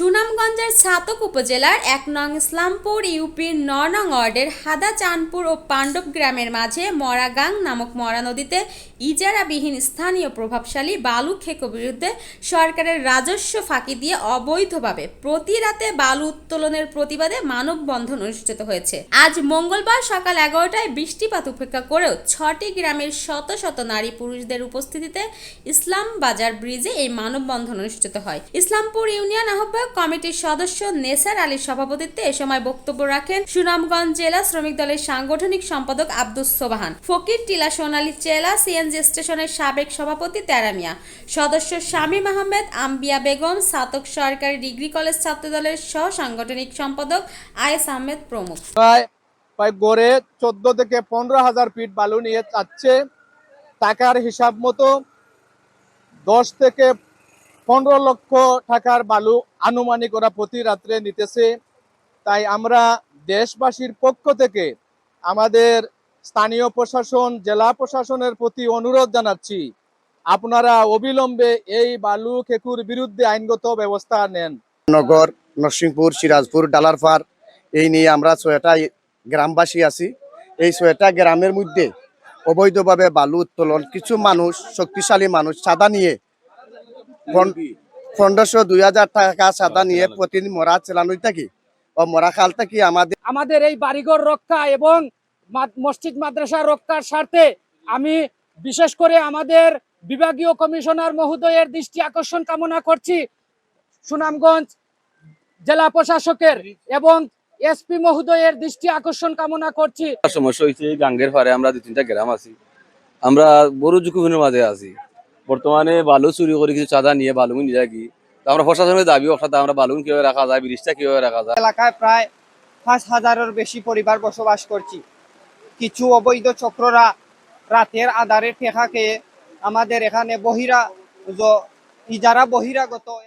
সুনামগঞ্জের ছাতক উপজেলার এক নং ইসলামপুর ইউপির ন নং ওয়ার্ডের হাদা চাঁদপুর ও পাণ্ডব গ্রামের মাঝে মরাগাং নামক মরা নদীতে ইজারাবিহীন স্থানীয় প্রভাবশালী বালু খেকো বিরুদ্ধে সরকারের রাজস্ব ফাঁকি দিয়ে অবৈধভাবে প্রতি রাতে বালু উত্তোলনের প্রতিবাদে মানববন্ধন অনুষ্ঠিত হয়েছে। আজ মঙ্গলবার সকাল এগারোটায় বৃষ্টিপাত উপেক্ষা করেও ছটি গ্রামের শত শত নারী পুরুষদের উপস্থিতিতে ইসলাম বাজার ব্রিজে এই মানববন্ধন অনুষ্ঠিত হয়। ইসলামপুর ইউনিয়ন আহ্বায়ক কমিটির সদস্য নেসার আলীর সভাপতিত্বে এ সময় বক্তব্য রাখেন সুনামগঞ্জ জেলা শ্রমিক দলের সাংগঠনিক সম্পাদক আব্দুস সোবাহান, ফকির টিলা সোনালী জেলা সিএনজি স্টেশনের সাবেক সভাপতি তেরামিয়া সদস্য শামীম আহমেদ, আম্বিয়া বেগম, সাতক সরকারি ডিগ্রি কলেজ ছাত্রদলের সহ সাংগঠনিক সম্পাদক আয়েস আহমেদ প্রমুখ। প্রায় গড়ে চোদ্দ থেকে পনেরো হাজার ফিট বালু নিয়ে যাচ্ছে। টাকার হিসাব মতো দশ থেকে পনেরো লক্ষ টাকার বালু আনুমানিক ওরা প্রতি রাত্রে নিতেছে। তাই আমরা দেশবাসীর পক্ষ থেকে আমাদের স্থানীয় প্রশাসন, জেলা প্রশাসনের প্রতি অনুরোধ জানাচ্ছি, আপনারা অবিলম্বে এই বালু খেকুর বিরুদ্ধে আইনগত ব্যবস্থা নেন। নগর, নরসিংপুর, সিরাজপুর ডালারপাড় এই নিয়ে আমরা ছয়টা গ্রামবাসী আছি। এই ছয়টা গ্রামের মধ্যে অবৈধভাবে বালু উত্তোলন, কিছু মানুষ, শক্তিশালী মানুষ চাঁদা নিয়ে পনেরোশো দুই হাজার টাকা চাঁদা নিয়ে প্রতিদিন মরা চালানো থাকি। ও মরা খাল থাকি আমাদের আমাদের এই বাড়িঘর রক্ষা এবং মসজিদ মাদ্রাসা রক্ষার স্বার্থে আমি বিশেষ করে আমাদের বিভাগীয় কমিশনার মহোদয়ের দৃষ্টি আকর্ষণ কামনা করছি। সুনামগঞ্জ জেলা প্রশাসকের এবং এসপি মহোদয়ের দৃষ্টি আকর্ষণ কামনা করছি। সমস্যা হয়েছে গাঙ্গের পারে আমরা দু তিনটা গ্রাম আছি। আমরা বড় ঝুঁকিপূর্ণের মাঝে আছি। বর্তমানে বালু চুরি করে কিছু চাঁদা নিয়ে বালুগুন নিয়ে তো আমরা প্রশাসনের দাবি অর্থাৎ আমরা বালুগুন কীভাবে রাখা যায়, ব্রিজটা কীভাবে রাখা যায়? এলাকায় প্রায় পাঁচ হাজারের বেশি পরিবার বসবাস করছি। কিছু অবৈধ চক্ররা রাতের আধারে ঠেকা খেয়ে আমাদের এখানে বহিরা ইজারা বহিরাগত